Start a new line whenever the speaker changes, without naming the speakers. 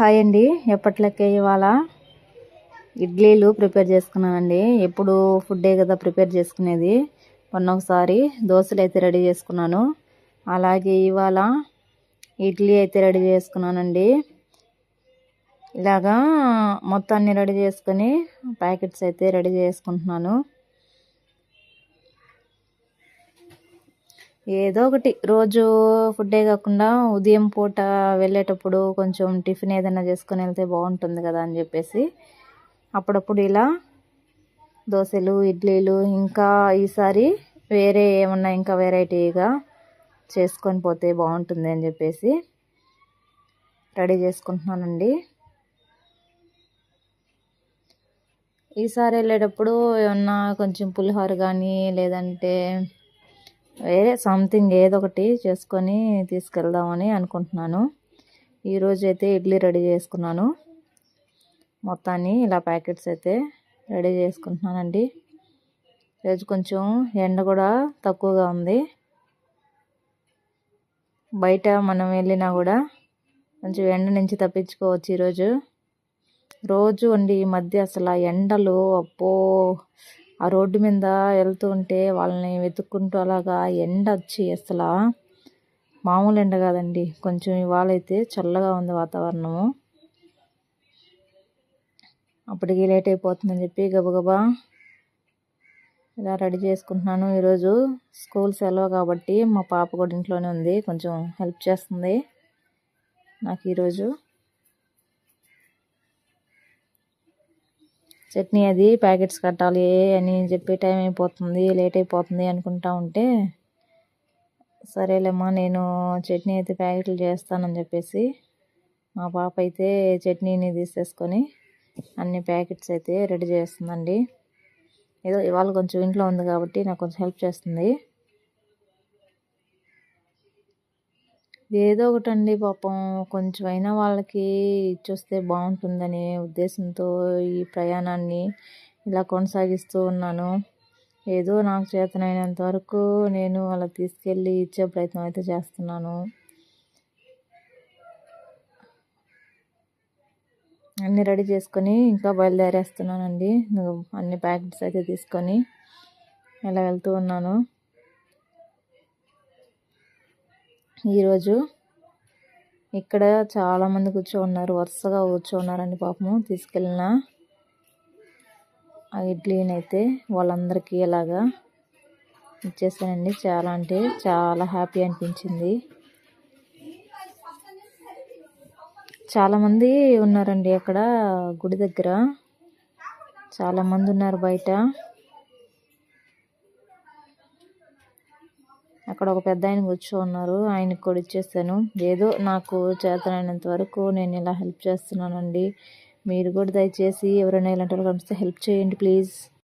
Hi అండి. ఎప్పట్లకే ఇవాళ ఇడ్లీలు ప్రిపేర్ చేసుకున్నానండి. ఎప్పుడు ఫుడ్డే కదా ప్రిపేర్ చేసుకునేది. మొన్న ఒకసారి దోశలు అయితే రెడీ చేసుకున్నాను. అలాగే ఇవాళ ఇడ్లీ అయితే రెడీ చేసుకున్నానండి. ఇలాగా మొత్తాన్ని రెడీ చేసుకొని ప్యాకెట్స్ అయితే రెడీ చేసుకుంటున్నాను. ఏదో ఒకటి. రోజు ఫుడ్డే కాకుండా ఉదయం పూట వెళ్ళేటప్పుడు కొంచెం టిఫిన్ ఏదైనా చేసుకొని వెళ్తే బాగుంటుంది కదా అని చెప్పేసి అప్పుడప్పుడు ఇలా దోశలు ఇడ్లీలు ఇంకా ఈసారి వేరే ఏమన్నా ఇంకా వెరైటీగా చేసుకొని పోతే బాగుంటుంది అని చెప్పేసి రెడీ చేసుకుంటున్నానండి. ఈసారి వెళ్ళేటప్పుడు ఏమన్నా కొంచెం పులిహోర కానీ లేదంటే వేరే సంథింగ్ ఏదో ఒకటి చేసుకొని తీసుకెళ్దామని అనుకుంటున్నాను. ఈరోజు అయితే ఇడ్లీ రెడీ చేసుకున్నాను. మొత్తాన్ని ఇలా ప్యాకెట్స్ అయితే రెడీ చేసుకుంటున్నానండి. ఈరోజు కొంచెం ఎండ కూడా తక్కువగా ఉంది. బయట మనం వెళ్ళినా కూడా కొంచెం ఎండ నుంచి తప్పించుకోవచ్చు ఈరోజు. రోజు అండి ఈ మధ్య అసలు ఎండలు అప్పో ఆ రోడ్డు మీద వెళ్తూ ఉంటే వాళ్ళని వెతుక్కుంటూ అలాగా ఎండ వచ్చి అసలు మామూలు ఎండ కాదండి. కొంచెం ఇవాళైతే చల్లగా ఉంది వాతావరణము. అప్పటికి లేట్ అయిపోతుందని చెప్పి గబగబా ఇలా రెడీ చేసుకుంటున్నాను. ఈరోజు స్కూల్ సెలవు కాబట్టి మా పాప కూడా ఇంట్లోనే ఉంది. కొంచెం హెల్ప్ చేస్తుంది. నాకు ఈరోజు చట్నీ అది ప్యాకెట్స్ కట్టాలి అని చెప్పి టైం అయిపోతుంది లేట్ అయిపోతుంది అనుకుంటా ఉంటే సరేలేమ్మా నేను చట్నీ అయితే ప్యాకెట్లు చేస్తానని చెప్పేసి మా పాప అయితే చట్నీని తీసేసుకొని అన్ని ప్యాకెట్స్ అయితే రెడీ చేస్తుందండి. ఏదో ఇవాళ కొంచెం ఇంట్లో ఉంది కాబట్టి నాకు కొంచెం హెల్ప్ చేస్తుంది. ఏదో ఒకటండి పాపం కొంచెం అయినా వాళ్ళకి ఇచ్చొస్తే బాగుంటుందనే ఉద్దేశంతో ఈ ప్రయాణాన్ని ఇలా కొనసాగిస్తూ ఉన్నాను. ఏదో నాకు చేతనైనంత వరకు నేను అలా తీసుకెళ్ళి ఇచ్చే ప్రయత్నం అయితే చేస్తున్నాను. అన్నీ రెడీ చేసుకొని ఇంకా బయలుదేరేస్తున్నానండి. అన్ని ప్యాకెట్స్ అయితే తీసుకొని ఇలా వెళ్తూ ఉన్నాను. ఈరోజు ఇక్కడ చాలామంది కూర్చోన్నారు. వరుసగా కూర్చో ఉన్నారండి పాపము. తీసుకెళ్ళిన ఆ ఇడ్లీని అయితే వాళ్ళందరికీ ఇలాగా ఇచ్చేసానండి. చాలా అంటే చాలా హ్యాపీ అనిపించింది. చాలామంది ఉన్నారండి అక్కడ గుడి దగ్గర. చాలామంది ఉన్నారు బయట. అక్కడ ఒక పెద్ద ఆయన కూర్చో ఉన్నారు ఆయనకి కూడా ఇచ్చేస్తాను ఏదో నాకు చేతనైనంత వరకు నేను ఇలా హెల్ప్ చేస్తున్నానండి. మీరు కూడా దయచేసి ఎవరైనా ఇలాంటి వాళ్ళు కనిపిస్తే హెల్ప్ చేయండి ప్లీజ్.